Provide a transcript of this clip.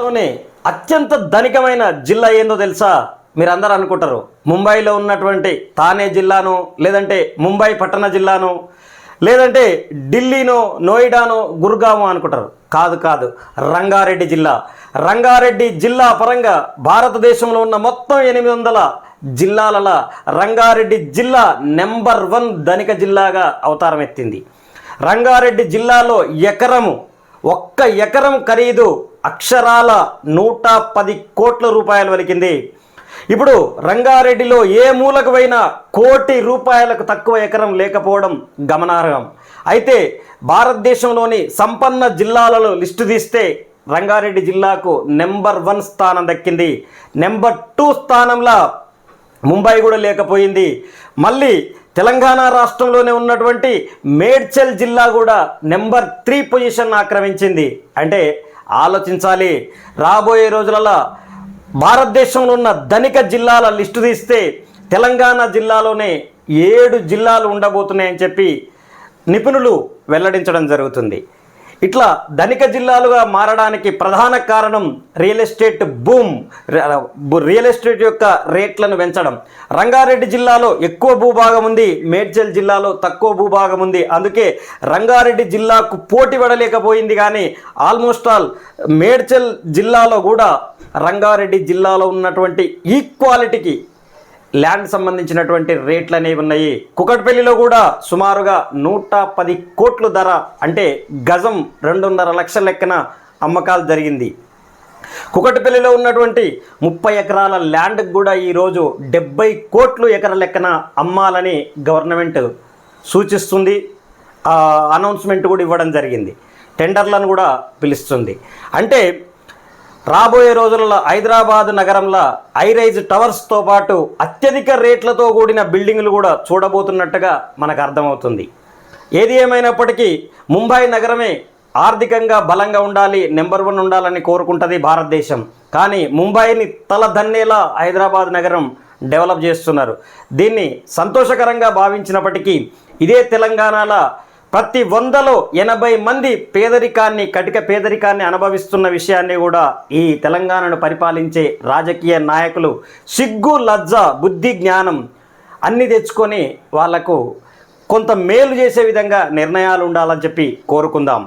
లోనే అత్యంత ధనికమైన జిల్లా ఏందో తెలుసా? మీరు అనుకుంటారు. ముంబైలో ఉన్నటువంటి తానే జిల్లాను లేదంటే ముంబై పట్టణ జిల్లాను లేదంటే ఢిల్లీనో నోయిడానో గుర్గాము అనుకుంటారు. కాదు కాదు. రంగారెడ్డి జిల్లా. రంగారెడ్డి జిల్లా పరంగా భారతదేశంలో ఉన్న మొత్తం ఎనిమిది వందల జిల్లాలలో రంగారెడ్డి జిల్లా నెంబర్ వన్ ధనిక జిల్లాగా అవతారం ఎత్తింది. రంగారెడ్డి జిల్లాలో ఎకరము ఒక్క ఎకరం ఖరీదు అక్షరాల నూట పది కోట్ల రూపాయలు వలికింది. ఇప్పుడు రంగారెడ్డిలో ఏ మూలకు పోయినా కోటి రూపాయలకు తక్కువ ఎకరం లేకపోవడం గమనార్హం. అయితే భారతదేశంలోని సంపన్న జిల్లాలలో లిస్టు తీస్తే రంగారెడ్డి జిల్లాకు నెంబర్ వన్ స్థానం దక్కింది. నెంబర్ టూ స్థానంలో ముంబై కూడా లేకపోయింది. మళ్ళీ తెలంగాణ రాష్ట్రంలోనే ఉన్నటువంటి మేడ్చల్ జిల్లా కూడా నెంబర్ త్రీ పొజిషన్ ఆక్రమించింది. అంటే ఆలోచించాలి. రాబోయే రోజులలో భారతదేశంలో ఉన్న ధనిక జిల్లాల లిస్టు తీస్తే తెలంగాణ జిల్లాలోనే ఏడు జిల్లాలు ఉండబోతున్నాయని చెప్పి నిపుణులు వెల్లడించడం జరుగుతుంది. ఇట్లా ధనిక జిల్లాలుగా మారడానికి ప్రధాన కారణం real estate boom real estate యొక్క రేట్లను పెంచడం. రంగారెడ్డి జిల్లాలో ఎక్కువ భూభాగం ఉంది మేడ్చల్ జిల్లాలో తక్కువ భూభాగం ఉంది. అందుకే రంగారెడ్డి జిల్లాకు పోటీ పడలేకపోయింది కానీ ఆల్మోస్ట్ ఆల్ మేడ్చల్ జిల్లాలో కూడా రంగారెడ్డి జిల్లాలో ఉన్నటువంటి ఈక్వాలిటీకి ల్యాండ్ సంబంధించినటువంటి రేట్లు అనేవి ఉన్నాయి. కుకట్పల్లిలో కూడా సుమారుగా నూట పది కోట్లు ధర అంటే గజం రెండున్నర లక్షల లెక్కన అమ్మకాలు జరిగింది. కుకటిపల్లిలో ఉన్నటువంటి ముప్పై ఎకరాల ల్యాండ్కి కూడా ఈరోజు డెబ్బై కోట్లు ఎకర లెక్కన అమ్మాలని గవర్నమెంట్ సూచిస్తుంది. అనౌన్స్మెంట్ కూడా ఇవ్వడం జరిగింది. టెండర్లను కూడా పిలుస్తుంది. అంటే రాబోయే రోజులలో హైదరాబాద్ నగరంలో హైరైజ్ టవర్స్తో పాటు అత్యధిక రేట్లతో కూడిన బిల్డింగులు కూడా చూడబోతున్నట్టుగా మనకు అర్థమవుతుంది. ఏది ఏమైనప్పటికీ ముంబై నగరమే ఆర్థికంగా బలంగా ఉండాలి నెంబర్ వన్ ఉండాలని కోరుకుంటుంది భారతదేశం. కానీ ముంబైని తలదన్నేలా హైదరాబాద్ నగరం డెవలప్ చేస్తున్నారు. దీన్ని సంతోషకరంగా భావించినప్పటికీ ఇదే తెలంగాణలో ప్రతి వందలో ఎనభై మంది పేదరికాన్ని కటిక పేదరికాన్ని అనుభవిస్తున్న విషయాన్ని కూడా ఈ తెలంగాణను పరిపాలించే రాజకీయ నాయకులు సిగ్గు లజ్జ బుద్ధి జ్ఞానం అన్ని తెచ్చుకొని వాళ్ళకు కొంత మేలు చేసే విధంగా నిర్ణయాలు ఉండాలని చెప్పి కోరుకుందాం.